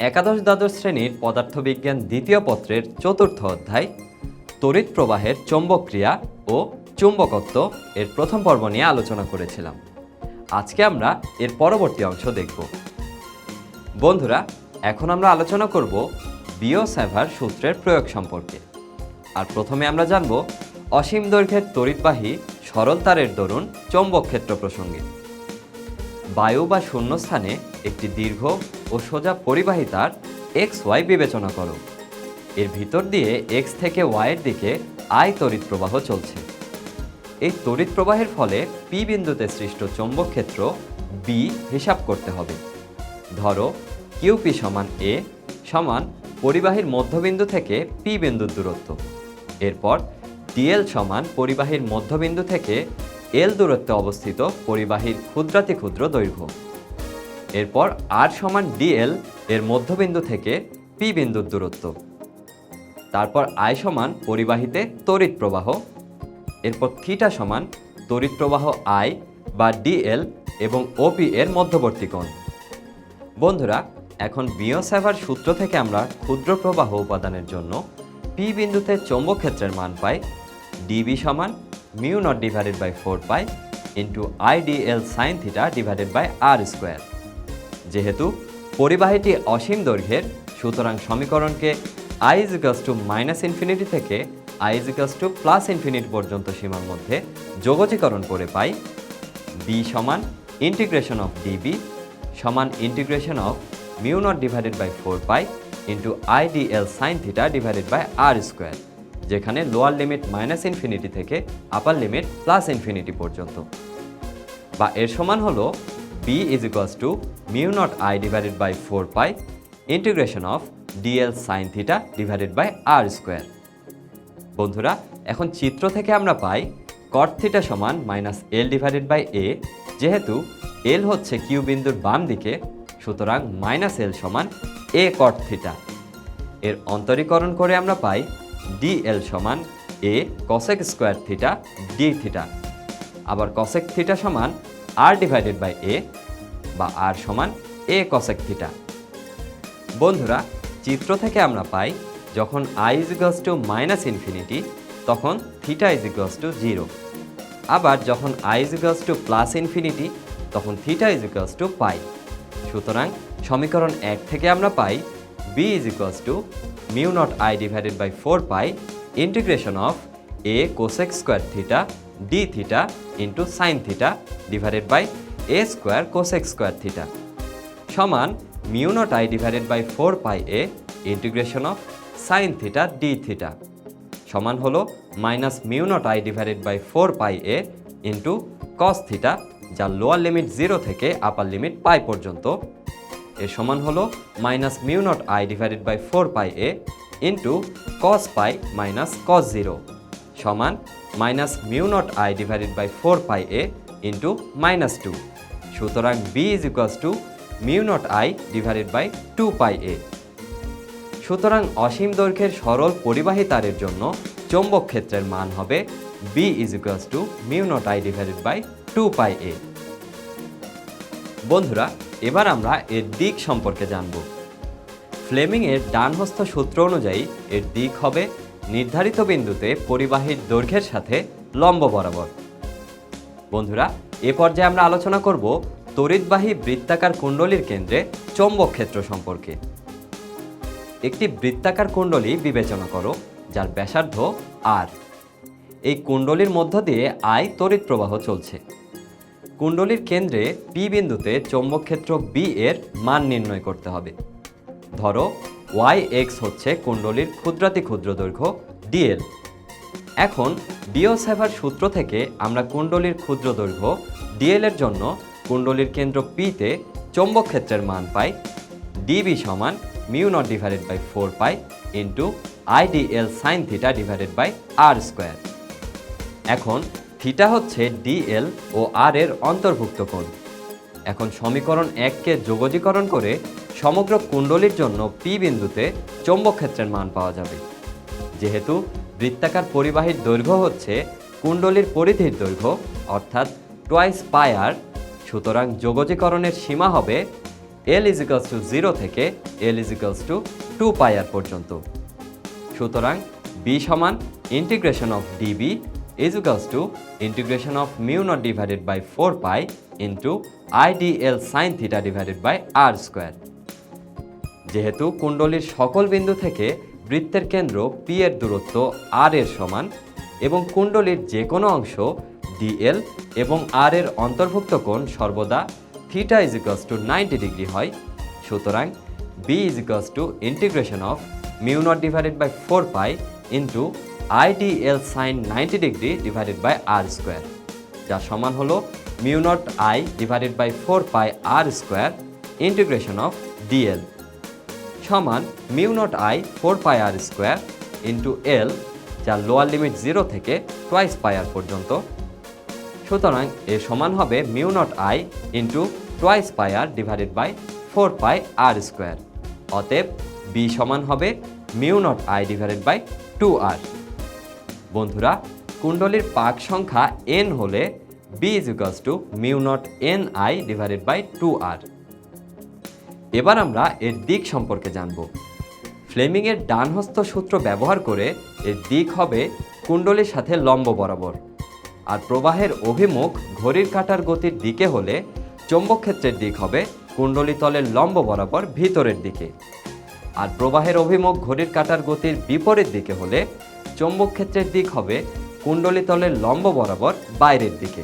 একাদশ দ্বাদশ শ্রেণির পদার্থবিজ্ঞান দ্বিতীয় পত্রের চতুর্থ অধ্যায়, তড়িৎ প্রবাহের চৌম্বক ক্রিয়া ও চুম্বকত্ব এর প্রথম পর্ব নিয়ে আলোচনা করেছিলাম। আজকে আমরা এর পরবর্তী অংশ দেখব। বন্ধুরা, এখন আমরা আলোচনা করব বিও স্যাভার সূত্রের প্রয়োগ সম্পর্কে। আর প্রথমে আমরা জানব অসীম দৈর্ঘ্যের তড়িৎবাহী সরল তারের দরুন চৌম্বক ক্ষেত্র প্রসঙ্গে। বায়ু বা শূন্যস্থানে একটি দীর্ঘ ও সোজা পরিবাহী তার এক্স ওয়াই বিবেচনা করো। এর ভিতর দিয়ে এক্স থেকে ওয়াইয়ের দিকে আই তড়িৎ প্রবাহ চলছে। এই তড়িৎ প্রবাহের ফলে পি বিন্দুতে সৃষ্ট চৌম্বক ক্ষেত্র বি হিসাব করতে হবে। ধরো কিউপি সমান এ সমান পরিবাহীর মধ্যবিন্দু থেকে পি বিন্দুর দূরত্ব। এরপর ডিএল সমান পরিবাহীর মধ্যবিন্দু থেকে এল দূরত্বে অবস্থিত পরিবাহীর ক্ষুদ্রাতি ক্ষুদ্র দৈর্ঘ্য। এরপর আর সমান ডিএল এর মধ্যবিন্দু থেকে পি বিন্দুর দূরত্ব। তারপর আই সমান পরিবাহীতে তড়িৎ প্রবাহ, এরপর থিটা সমান তড়িৎ প্রবাহ আই বা ডিএল এবং ওপি এর মধ্যবর্তী কোণ। বন্ধুরা, এখন বিওস্যাভার সূত্র থেকে আমরা ক্ষুদ্র প্রবাহ উপাদানের জন্য পি বিন্দুতে চৌম্বক ক্ষেত্রের মান পাই ডিবি সমান mu naught divided by four pi into IDL sine theta divided by R square যেহেতু পরিবাহীটি অসীম দৈর্ঘ্যের, সুতরাং সমীকরণকে আই ইজিকাস টু মাইনাস ইনফিনিটি থেকে আই ইজিকাস টু প্লাস ইনফিনিটি পর্যন্ত সীমার মধ্যে যোগজীকরণ করে পাই বি সমান ইন্টিগ্রেশন অফ ডিবি সমান integration of mu naught divided by four pi into IDL sine theta divided by R square যেখানে লোয়ার লিমিট মাইনাস ইনফিনিটি থেকে আপার লিমিট প্লাস ইনফিনিটি পর্যন্ত। বা এর সমান হলো B is equals to mu naught I divided by four pi integration of DL sine theta divided by R square বন্ধুরা, এখন চিত্র থেকে আমরা পাই কট থিটা সমান minus L divided by A যেহেতু এল হচ্ছে কিউ বিন্দুর বাম দিকে, সুতরাং মাইনাস এল সমান এ কট থিটা এর অন্তরীকরণ করে আমরা পাই ডি এল সমান A cosec square theta D theta আবার কসেক থিটা সমান আর ডিভাইডেড বাই এ বা আর সমান এ কসেক থিটা বন্ধুরা, চিত্র থেকে আমরা পাই, যখন I equals to minus infinity তখন থিটা ইজিকালস টু জিরো আবার যখন I equals to plus infinity তখন থিটা ইজিকালস টু পাই সুতরাং সমীকরণ এক থেকে আমরা পাই B equals to mu naught I divided by four pi integration of A cosec square theta D theta into sine theta divided by A square cosec square theta সমান mu naught I divided by four pi A integration of sine theta D theta সমান হলো minus mu naught I divided by four pi A into cos theta যার lower limit zero থেকে upper limit pi পর্যন্ত। এর সমান হলো minus mu naught I divided by four pi A into cos pi minus cos zero সমান minus mu naught I divided by four pi A into minus two সুতরাং B is equals to mu naught I divided by two pi A সুতরাং অসীম দৈর্ঘ্যের সরল পরিবাহী তারের জন্য চৌম্বক ক্ষেত্রের মান হবে B is equals to mu naught I divided by two pi A বন্ধুরা এবার আমরা এর দিক সম্পর্কে জানব। ফ্লেমিং এর ডানহস্ত সূত্র অনুযায়ী, এর দিক হবে নির্ধারিত বিন্দুতে পরিবাহীর দৈর্ঘ্যের সাথে লম্ব বরাবর। বন্ধুরা, এ পর্যায়ে আমরা আলোচনা করব তড়িৎবাহী বৃত্তাকার কুণ্ডলীর কেন্দ্রে চৌম্বক ক্ষেত্র সম্পর্কে। একটি বৃত্তাকার কুণ্ডলী বিবেচনা করো, যার ব্যাসার্ধ আর এই কুণ্ডলীর মধ্য দিয়ে আয় তড়িৎ প্রবাহ চলছে। কুণ্ডলীর কেন্দ্রে পি বিন্দুতে চৌম্বক ক্ষেত্র বি এর মান নির্ণয় করতে হবে। ধরো, ওয়াই এক্স হচ্ছে কুণ্ডলীর ক্ষুদ্রাতি ক্ষুদ্র দৈর্ঘ্য ডিএল এখন ডিওসেভার সূত্র থেকে আমরা কুণ্ডলীর ক্ষুদ্র দৈর্ঘ্য ডিএল এর জন্য কুণ্ডলীর কেন্দ্র পিতে চৌম্বক ক্ষেত্রের মান পাই ডিবি সমান mu naught divided by four pi into IDL sine theta divided by R square. এখন থিটা হচ্ছে ডিএল ও আর এর অন্তর্ভুক্ত কোণ। এখন সমীকরণ এককে যোগজীকরণ করে সমগ্র কুণ্ডলীর জন্য পি বিন্দুতে চৌম্বক ক্ষেত্রের মান পাওয়া যাবে। যেহেতু বৃত্তাকার পরিবাহীর দৈর্ঘ্য হচ্ছে কুণ্ডলীর পরিধির দৈর্ঘ্য, অর্থাৎ টোয়াইস পাই আর সুতরাং যোগজীকরণের সীমা হবে এল ইজিক্যালস টু জিরো থেকে এল ইজিক্যালস টু টু পাই আর পর্যন্ত। সুতরাং বি সমান integration of DB is equals to integration of mu naught divided by four pi into IDL sine theta divided by R square যেহেতু কুণ্ডলীর সকল বিন্দু থেকে বৃত্তের কেন্দ্র পি এর দূরত্ব আর এর সমান এবং কুণ্ডলীর যে কোনো অংশ ডিএল এবং আর এর অন্তর্ভুক্ত কোণ সর্বদা theta is equals to ninety degree হয়, সুতরাং B is equals to integration of mu naught divided by four pi into IDL sine ninety degree divided by R square যার সমান হলো mu naught I divided by four pi R square integration of DL সমান mu naught I four pi R square into L যার lower limit zero থেকে twice pi R পর্যন্ত। সুতরাং এর সমান হবে mu naught I into twice pi R divided by four pi R square অতএব B সমান হবে mu naught I divided by two R বন্ধুরা, কুণ্ডলীর পাক সংখ্যা এন হলে B is equals to mu naught N I divided by two R এবার আমরা এর দিক সম্পর্কে জানব। ফ্লেমিংয়ের ডানহস্ত সূত্র ব্যবহার করে এর দিক হবে কুণ্ডলীর সাথে লম্ব বরাবর। আর প্রবাহের অভিমুখ ঘড়ির কাটার গতির দিকে হলে চৌম্বক ক্ষেত্রের দিক হবে কুণ্ডলী তলের লম্ব বরাবর ভিতরের দিকে। আর প্রবাহের অভিমুখ ঘড়ির কাটার গতির বিপরীত দিকে হলে চৌম্বক ক্ষেত্রের দিক হবে কুণ্ডলী তলের লম্ব বরাবর বাইরের দিকে।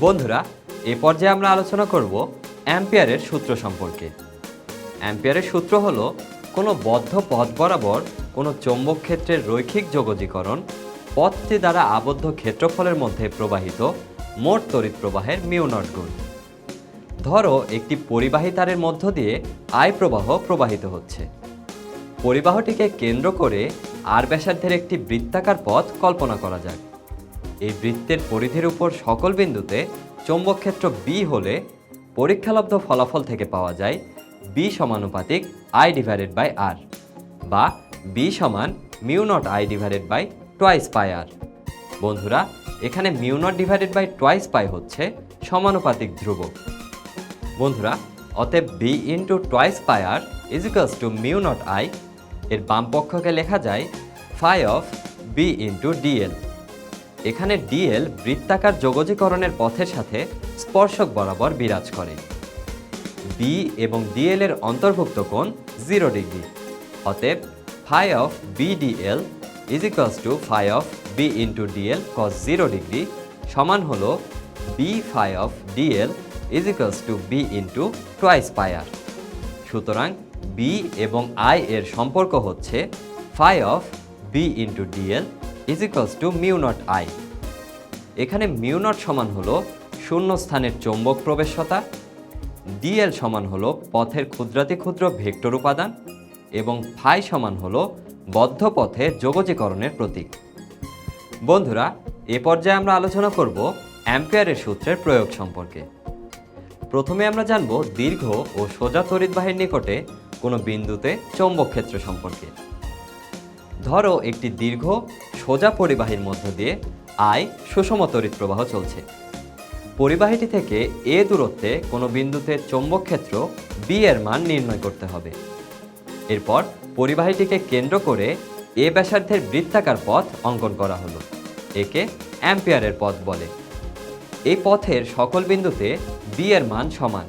বন্ধুরা, এ পর্যায়ে আমরা আলোচনা করব অ্যাম্পিয়ারের সূত্র সম্পর্কে। অ্যাম্পিয়ারের সূত্র হল কোনো বদ্ধ পথ বরাবর কোনো চৌম্বক ক্ষেত্রের রৈখিক যোগজীকরণ পথটি দ্বারা আবদ্ধ ক্ষেত্রফলের মধ্যে প্রবাহিত মোট তড়িৎ প্রবাহের মিউনট গুণ। ধরো, একটি পরিবাহী তারের মধ্য দিয়ে আয় প্রবাহ প্রবাহিত হচ্ছে। পরিবাহটিকে কেন্দ্র করে আর ব্যাসার্ধের একটি বৃত্তাকার পথ কল্পনা করা যাক। এই বৃত্তের পরিধির উপর সকল বিন্দুতে চৌম্বক ক্ষেত্র বি হলে পরীক্ষালব্ধ ফলাফল থেকে পাওয়া যায় বি সমানুপাতিক আই ডিভাইডেড বাই আর বা বি সমান mu naught I divided by twice pi R বন্ধুরা, এখানে mu naught divided by twice pi হচ্ছে সমানুপাতিক ধ্রুবক। বন্ধুরা, অতএব B into twice pi R equals to mu naught I এর বাম পক্ষকে লেখা যায় phi of B into DL. এখানে ডিএল বৃত্তাকার যোগজীকরণের পথের সাথে স্পর্শক বরাবর বিরাজ করে। বি এবং ডিএল এর অন্তর্ভুক্ত কোণ জিরো ডিগ্রি। অতএব phi of BDL is equals to phi of B into DL cos zero degree সমান হল B phi of DL is equals to B into twice pi R সুতরাং বি এবং I এর সম্পর্ক হচ্ছে phi of B into DL is equals to mu naught I এখানে mu naught সমান হলো শূন্য স্থানের চৌম্বক প্রবেশতা ডিএল সমান হলো পথের ক্ষুদ্রাতি ক্ষুদ্র ভেক্টর উপাদান এবং ফাই সমান হলো বদ্ধ পথে যোগজীকরণের প্রতীক। বন্ধুরা, এ পর্যায়ে আমরা আলোচনা করব অ্যাম্পিয়ারের সূত্রের প্রয়োগ সম্পর্কে। প্রথমে আমরা জানব দীর্ঘ ও সোজা তড়িৎবাহীর নিকটে কোনো বিন্দুতে চৌম্বক ক্ষেত্র সম্পর্কে। ধরো একটি দীর্ঘ, সোজা পরিবাহীর মধ্য দিয়ে আই সুষম তড়িৎ প্রবাহ চলছে। পরিবাহীটি থেকে এ দূরত্বে কোনো বিন্দুতে চৌম্বক ক্ষেত্র বি এর মান নির্ণয় করতে হবে। এরপর পরিবাহীটিকে কেন্দ্র করে এ ব্যাসার্ধের বৃত্তাকার পথ অঙ্কন করা হলো। একে অ্যাম্পিয়ারের পথ বলে। এই পথের সকল বিন্দুতে বি এর মান সমান।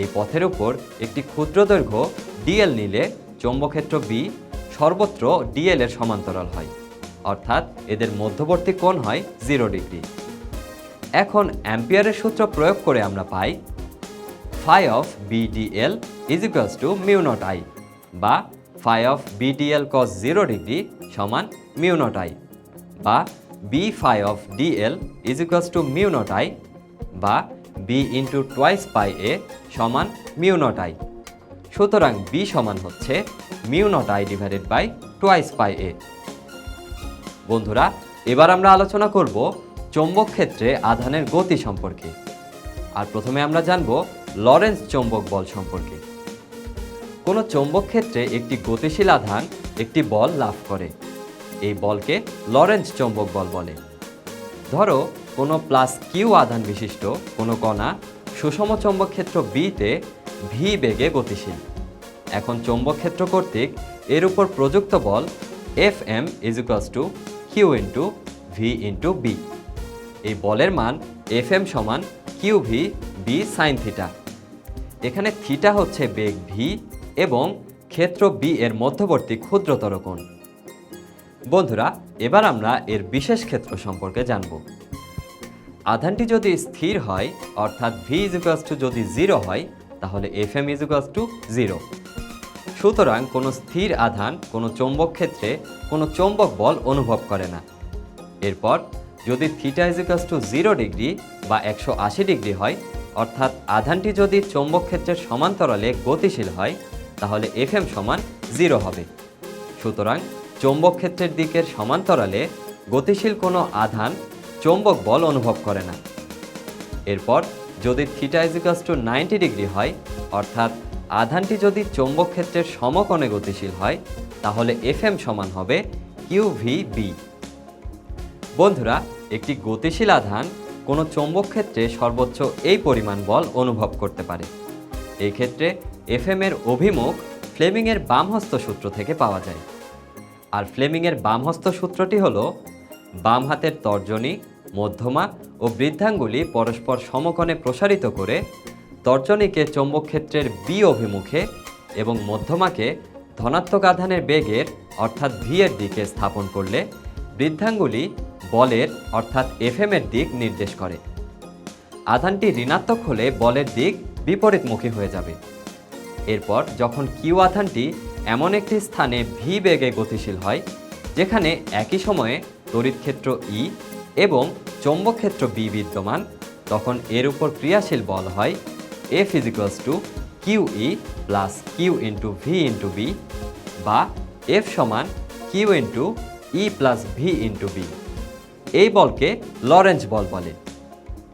এই পথের উপর একটি ক্ষুদ্র দৈর্ঘ্য ডিএল নিলে চৌম্বক্ষেত্র বি সর্বত্র ডিএল এর সমান্তরাল হয়, অর্থাৎ এদের মধ্যবর্তী কোণ হয় জিরো ডিগ্রি এখন অ্যাম্পিয়ারের সূত্র প্রয়োগ করে আমরা পাই phi of BDL is equals to mu naught I বা phi of BDL cos zero degree সমান মিউ নট আই বা B phi of DL is equals to mu naught I বা B into twice pi A সমান mu naught I সুতরাং B সমান হচ্ছে mu naught I divided by twice pi A বন্ধুরা, এবার আমরা আলোচনা করব চৌম্বক ক্ষেত্রে আধানের গতি সম্পর্কে। আর প্রথমে আমরা জানব লরেন্স চৌম্বক বল সম্পর্কে। কোনো চৌম্বক ক্ষেত্রে একটি গতিশীল আধান একটি বল লাভ করে। এই বলকে লরেন্স চৌম্বক বল বলে। ধরো কোনো প্লাস কিউ আধান বিশিষ্ট কোনো কণা সুষম চৌম্বক ক্ষেত্র বিতে ভি বেগে গতিশীল। এখন চৌম্বক ক্ষেত্র কর্তৃক এর উপর প্রযুক্ত বল F M is to Q into V into B এই বলের মান এফ এম সমান Q V B sine theta এখানে থিটা হচ্ছে বেগ ভি এবং ক্ষেত্র বি এর মধ্যবর্তী ক্ষুদ্রতর কোণ। বন্ধুরা, এবার আমরা এর বিশেষ ক্ষেত্র সম্পর্কে জানব। আধানটি যদি স্থির হয়, অর্থাৎ ভি ইজুকাস টু যদি জিরো হয়, তাহলে এফ এম ইজুকাস টু জিরো সুতরাং কোনো স্থির আধান কোনো চৌম্বক ক্ষেত্রে কোনো চৌম্বক বল অনুভব করে না। এরপর, যদি থিটা ইজুকাস টু জিরো ডিগ্রি বা একশো আশি ডিগ্রি হয়, অর্থাৎ আধানটি যদি চৌম্বক ক্ষেত্রের সমান্তরালে গতিশীল হয়, তাহলে এফ এম সমান জিরো হবে। সুতরাং চৌম্বক ক্ষেত্রের দিকের সমান্তরালে গতিশীল কোনো আধান চৌম্বক বল অনুভব করে না। এরপর যদি থিটা ইজিকাস টু নাইনটি ডিগ্রি হয়, অর্থাৎ আধানটি যদি চৌম্বক ক্ষেত্রের সমকোণে গতিশীল হয়, তাহলে এফ এম সমান হবে কিউ ভি বি বন্ধুরা, একটি গতিশীল আধান কোনো চৌম্বক ক্ষেত্রে সর্বোচ্চ এই পরিমাণ বল অনুভব করতে পারে। এই ক্ষেত্রে এফএম এর অভিমুখ ফ্লেমিংয়ের বামহস্ত সূত্র থেকে পাওয়া যায়। আর ফ্লেমিংয়ের বামহস্ত সূত্রটি হল বাম হাতের তর্জনী মধ্যমা ও বৃদ্ধাঙ্গুলি পরস্পর সমকোণে প্রসারিত করে তর্জনীকে চৌম্বক ক্ষেত্রের বি অভিমুখে এবং মধ্যমাকে ধনাত্মক আধানের বেগের, অর্থাৎ ভি এর দিকে স্থাপন করলে বৃদ্ধাঙ্গুলি বলের, অর্থাৎ এফএম এর দিক নির্দেশ করে। আধানটি ঋণাত্মক হলে বলের দিক বিপরীতমুখী হয়ে যাবে। এরপর যখন কিউ আধানটি এমন একটি স্থানে ভি বেগে গতিশীল হয়, যেখানে একই সময়ে তড়িৎ ক্ষেত্র ই এবং চৌম্বক ক্ষেত্র বি বিদ্যমান, তখন এর উপর ক্রিয়াশীল বল হয় F equals to Q E plus Q into V into B বা এফ সমান Q into E plus V into B এই বলকে লরেঞ্জ বল বলে।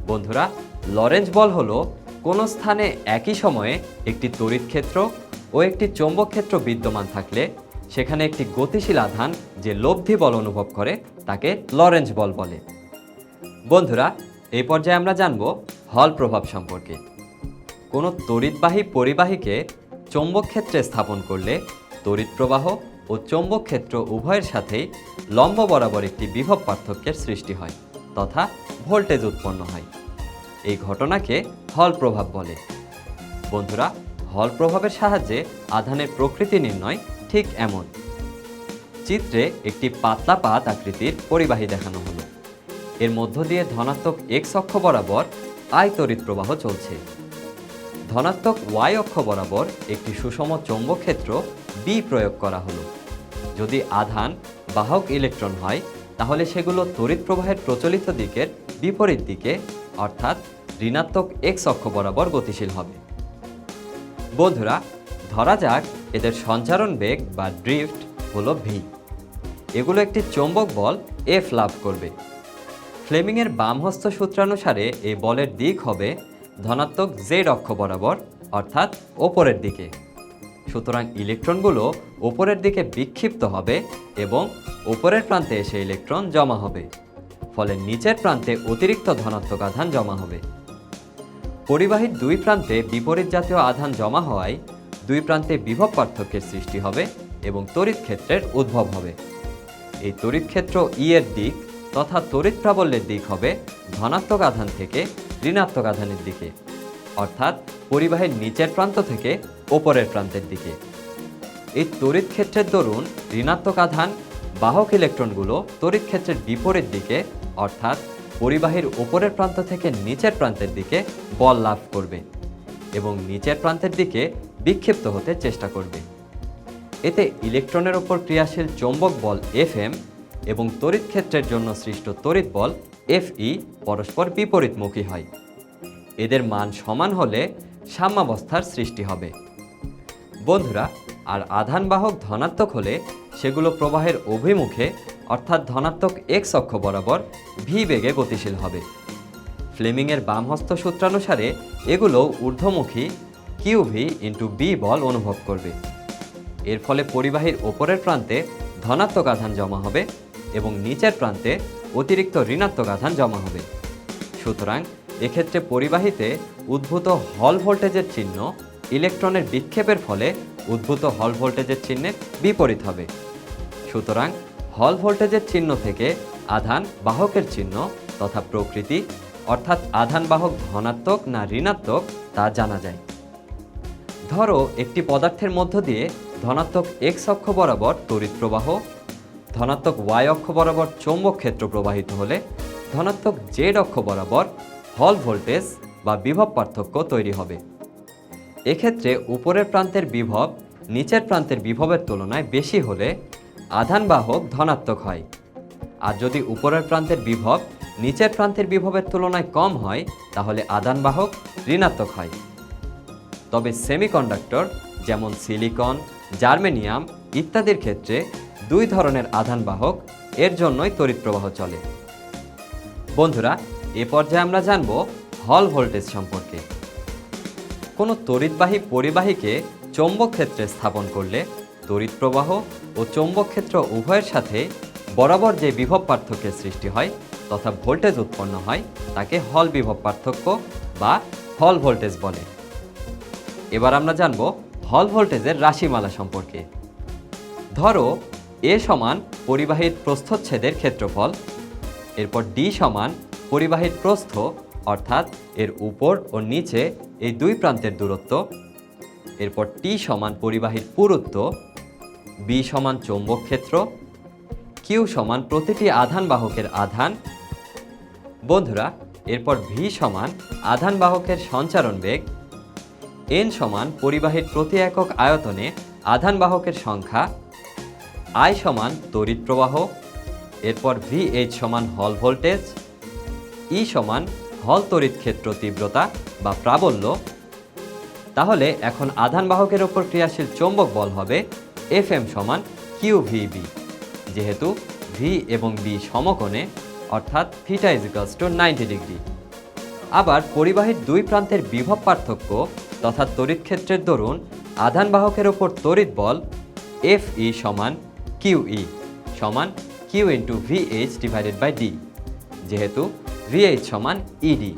বন্ধুরা লরেঞ্জ বল হলো কোনো স্থানে একই সময়ে একটি তড়িৎ ক্ষেত্র ও একটি চৌম্বক ক্ষেত্র বিদ্যমান থাকলে সেখানে একটি গতিশীল আধান যে লব্ধি বল অনুভব করে, তাকে লরেঞ্জ বল বলে। বন্ধুরা, এই পর্যায়ে আমরা জানব হল প্রভাব সম্পর্কে। কোনো তড়িৎবাহী পরিবাহীকে চৌম্বক ক্ষেত্রে স্থাপন করলে তড়িৎ প্রবাহ ও চৌম্বক ক্ষেত্র উভয়ের সাথেই লম্ব বরাবর একটি বিভব পার্থক্যের সৃষ্টি হয়, তথা ভোল্টেজ উৎপন্ন হয়। এই ঘটনাকে হল প্রভাব বলে। বন্ধুরা, হল প্রভাবের সাহায্যে আধানের প্রকৃতি নির্ণয় ঠিক এমন। চিত্রে একটি পাতলা পাত আকৃতির পরিবাহী দেখানো হলো। এর মধ্য দিয়ে ধনাত্মক এক্স অক্ষ বরাবর আয় তড়িৎ প্রবাহ চলছে। ধনাত্মক ওয়াই অক্ষ বরাবর একটি সুষম চৌম্বক ক্ষেত্র বি প্রয়োগ করা হলো। যদি আধান বাহক ইলেকট্রন হয়, তাহলে সেগুলো তড়িৎ প্রবাহের প্রচলিত দিকের বিপরীত দিকে, অর্থাৎ ঋণাত্মক এক্স অক্ষ বরাবর গতিশীল হবে। বন্ধুরা ধরা যাক, এদের সঞ্চারণ বেগ বা ড্রিফট হলো ভি এগুলো একটি চৌম্বক বল এফ লাভ করবে। ফ্লেমিংয়ের বামহস্ত সূত্রানুসারে এই বলের দিক হবে ধনাত্মক জেড অক্ষ বরাবর, অর্থাৎ ওপরের দিকে। সুতরাং ইলেকট্রনগুলো ওপরের দিকে বিক্ষিপ্ত হবে এবং ওপরের প্রান্তে এসে ইলেকট্রন জমা হবে। ফলে নিচের প্রান্তে অতিরিক্ত ধনাত্মক আধান জমা হবে। পরিবাহীর দুই প্রান্তে বিপরীত জাতীয় আধান জমা হওয়ায় দুই প্রান্তে বিভব পার্থক্যের সৃষ্টি হবে এবং তড়িৎ ক্ষেত্রের উদ্ভব হবে। এই তড়িৎ ক্ষেত্র ই এর দিক তথা তড়িৎ প্রাবল্যের দিক হবে ধনাত্মক আধান থেকে ঋণাত্মক আধানের দিকে, অর্থাৎ পরিবাহের নিচের প্রান্ত থেকে ওপরের প্রান্তের দিকে। এই তড়িৎ ক্ষেত্রের দরুন ঋণাত্মক আধান, বাহক ইলেকট্রনগুলো তড়িৎ ক্ষেত্রের বিপরীত দিকে, অর্থাৎ পরিবাহীর উপরের প্রান্ত থেকে নিচের প্রান্তের দিকে বল লাভ করবে এবং নিচের প্রান্তের দিকে বিক্ষিপ্ত হতে চেষ্টা করবে। এতে ইলেকট্রনের ওপর ক্রিয়াশীল চৌম্বক বল এফ এম এবং তড়িৎ ক্ষেত্রের জন্য সৃষ্ট তড়িৎ বল এফ ই পরস্পর বিপরীতমুখী হয়। এদের মান সমান হলে সাম্যাবস্থার সৃষ্টি হবে। বন্ধুরা, আর আধান বাহক ধনাত্মক হলে সেগুলো প্রবাহের অভিমুখে, অর্থাৎ ধনাত্মক এক্স অক্ষ বরাবর ভি বেগে গতিশীল হবে। ফ্লেমিংয়ের বামহস্ত সূত্রানুসারে এগুলো ঊর্ধ্বমুখী কিউ ভি ইন্টু বি বল অনুভব করবে। এর ফলে পরিবাহীর ওপরের প্রান্তে ধনাত্মক আধান জমা হবে এবং নিচের প্রান্তে অতিরিক্ত ঋণাত্মক আধান জমা হবে। সুতরাং এক্ষেত্রে পরিবাহীতে উদ্ভূত হল ভোল্টেজের চিহ্ন ইলেকট্রনের বিক্ষেপের ফলে উদ্ভূত হল ভোল্টেজের চিহ্নের বিপরীত হবে। সুতরাং হল ভোল্টেজের চিহ্ন থেকে আধান বাহকের চিহ্ন তথা প্রকৃতি, অর্থাৎ আধান বাহক ধনাত্মক না ঋণাত্মক তা জানা যায়। ধরো, একটি পদার্থের মধ্য দিয়ে ধনাত্মক এক্স অক্ষ বরাবর তড়িৎ প্রবাহ, ধনাত্মক ওয়াই অক্ষ বরাবর চৌম্বক ক্ষেত্র প্রবাহিত হলে ধনাত্মক জেড অক্ষ বরাবর হল ভোল্টেজ বা বিভব পার্থক্য তৈরি হবে। এক্ষেত্রে উপরের প্রান্তের বিভব নিচের প্রান্তের বিভবের তুলনায় বেশি হলে আধান বাহক ধনাত্মক হয়। আর যদি উপরের প্রান্তের বিভব নিচের প্রান্তের বিভবের তুলনায় কম হয়, তাহলে আধান বাহক ঋণাত্মক হয়। তবে সেমিকন্ডাক্টর, যেমন সিলিকন, জার্মেনিয়াম ইত্যাদির ক্ষেত্রে দুই ধরনের আধান বাহক এর জন্যই তড়িৎ প্রবাহ চলে। বন্ধুরা, এ পর্যায়ে আমরা জানব হল ভোল্টেজ সম্পর্কে। কোনো তড়িৎবাহী পরিবাহীকে চৌম্বক ক্ষেত্রে স্থাপন করলে তড়িৎ প্রবাহ ও চৌম্বক ক্ষেত্র উভয়ের সাথে বরাবর যে বিভব পার্থক্যের সৃষ্টি হয় তথা ভোল্টেজ উৎপন্ন হয়, তাকে হল বিভব পার্থক্য বা হল ভোল্টেজ বলে। এবার আমরা জানব হল ভোল্টেজের রাশিমালা সম্পর্কে। ধরো, এ সমান পরিবাহীর প্রস্থচ্ছেদের ক্ষেত্রফল, এরপর ডি সমান পরিবাহীর প্রস্থ, অর্থাৎ এর উপর ও নিচে এই দুই প্রান্তের দূরত্ব, এরপর টি সমান পরিবাহীর পুরুত্ব, বি সমান চৌম্বক ক্ষেত্র, কিউ সমান প্রতিটি আধান বাহকের আধান। বন্ধুরা, এরপর ভি সমান আধান বাহকের সঞ্চারণ বেগ এন সমান পরিবাহীর প্রতি একক আয়তনে আধান বাহকের সংখ্যা আই সমান তড়িৎ প্রবাহ, এরপর ভি এইচ সমান হল ভোল্টেজ ই সমান হল তড়িৎ ক্ষেত্র তীব্রতা বা প্রাবল্য। তাহলে এখন আধান বাহকের ওপর ক্রিয়াশীল চৌম্বক বল হবে এফ এম সমান কিউ ভি বি যেহেতু ভি এবং বি সমকোণে, অর্থাৎ theta equals to ninety degree আবার পরিবাহীর দুই প্রান্তের বিভব পার্থক্য তথা তড়িৎ ক্ষেত্রের দরুন আধান বাহকের ওপর তড়িৎ বল এফ ই সমান কিউ ই সমান Q into V H divided by D. যেহেতু ভি এইচ সমান ইডি।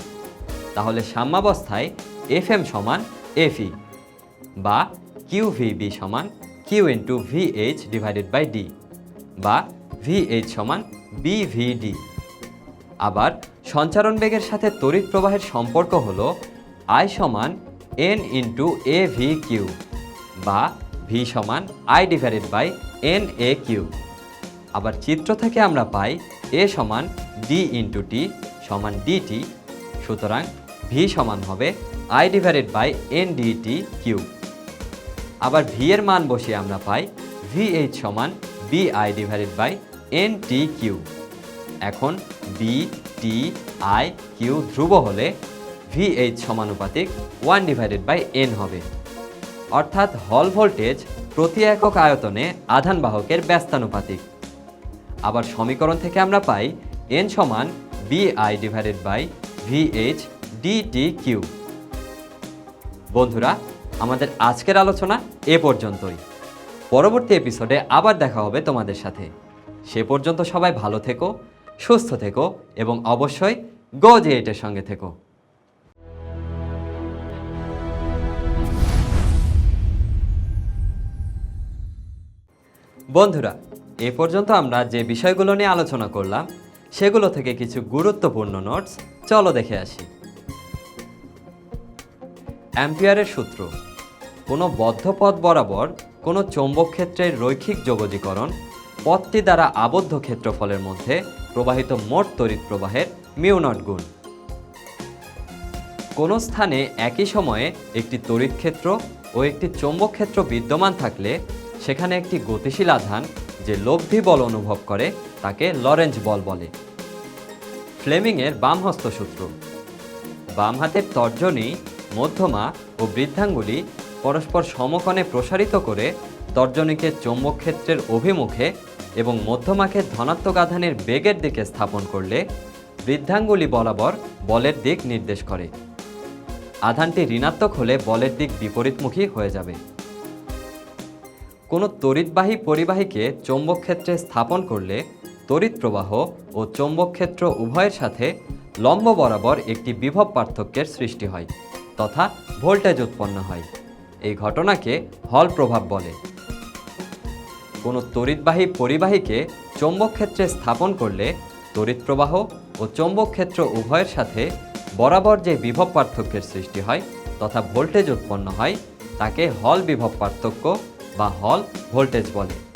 তাহলে সাম্যাবস্থায় এফ এম সমান এফ ই বা কিউ ভি বি সমান Q into V H divided by D বা ভি এইচ সমান বি ভি ডি আবার সঞ্চারণ বেগের সাথে তড়িৎ প্রবাহের সম্পর্ক হলো আই সমান N into A V Q বা ভি সমান I divided by N A Q. আবার চিত্র থেকে আমরা পাই এ সমান ডি ইন্টু টি সমান ডিটি সুতরাং ভি সমান হবে I divided by N D T Q. আবার ভি এর মান বসিয়ে আমরা পাই ভি এইচ সমান B I divided by N T Q. এখন বি টি আই কিউ ধ্রুব হলে ভি এইচ সমানুপাতিক ওয়ান ডিভাইডেড বাই এন হবে। অর্থাৎ হল ভোল্টেজ প্রতি একক আয়তনে আধান বাহকের ব্যস্তানুপাতিক। আবার সমীকরণ থেকে আমরা পাই এন সমান B I divided by V H D T Q বন্ধুরা, আমাদের আজকের আলোচনা এ পর্যন্তই। পরবর্তী এপিসোডে আবার দেখা হবে তোমাদের সাথে। সে পর্যন্ত সবাই ভালো থেকো সুস্থ থেকো এবং অবশ্যই গো জে এইটের সঙ্গে থেকো। বন্ধুরা, এ পর্যন্ত আমরা যে বিষয়গুলো নিয়ে আলোচনা করলাম, সেগুলো থেকে কিছু গুরুত্বপূর্ণ নোটস চলো দেখে আসি। অ্যাম্পিয়ারের সূত্র, কোনো বদ্ধ পথ বরাবর কোনো চৌম্বক ক্ষেত্রের রৈখিক যোগজীকরণ পথটি দ্বারা আবদ্ধ ক্ষেত্রফলের মধ্যে প্রবাহিত মোট তড়িৎ প্রবাহের মিউ নট গুণ। কোনো স্থানে একই সময়ে একটি তড়িৎ ক্ষেত্র ও একটি চৌম্বক ক্ষেত্র বিদ্যমান থাকলে সেখানে একটি গতিশীল আধান যে লব্ধি বল অনুভব করে তাকে লরেঞ্জ বল বলে। ফ্লেমিংয়ের বামহস্ত সূত্র। বাম হাতের তর্জনী, মধ্যমা ও বৃদ্ধাঙ্গুলি পরস্পর সমকণে প্রসারিত করে তর্জনীকে চৌম্বক ক্ষেত্রের অভিমুখে এবং মধ্যমাকে ধনাত্মক আধানের বেগের দিকে স্থাপন করলে বৃদ্ধাঙ্গুলি বরাবর বলের দিক নির্দেশ করে। আধানটি ঋণাত্মক হলে বলের দিক বিপরীতমুখী হয়ে যাবে। কোনো তড়িৎবাহী পরিবাহীকে চৌম্বক ক্ষেত্রে স্থাপন করলে তড়িৎ প্রবাহ ও চৌম্বক ক্ষেত্র উভয়ের সাথে লম্ব বরাবর একটি বিভব পার্থক্যের সৃষ্টি হয়, তথা ভোল্টেজ উৎপন্ন হয়। এই ঘটনাকে হল প্রভাব বলে। কোনো তড়িৎবাহী পরিবাহীকে চৌম্বক ক্ষেত্রে স্থাপন করলে তড়িৎ প্রবাহ ও চৌম্বক ক্ষেত্র উভয়ের সাথে বরাবর যে বিভব পার্থক্যের সৃষ্টি হয় তথা ভোল্টেজ উৎপন্ন হয়, তাকে হল বিভব পার্থক্য বা হল ভোল্টেজ বলে।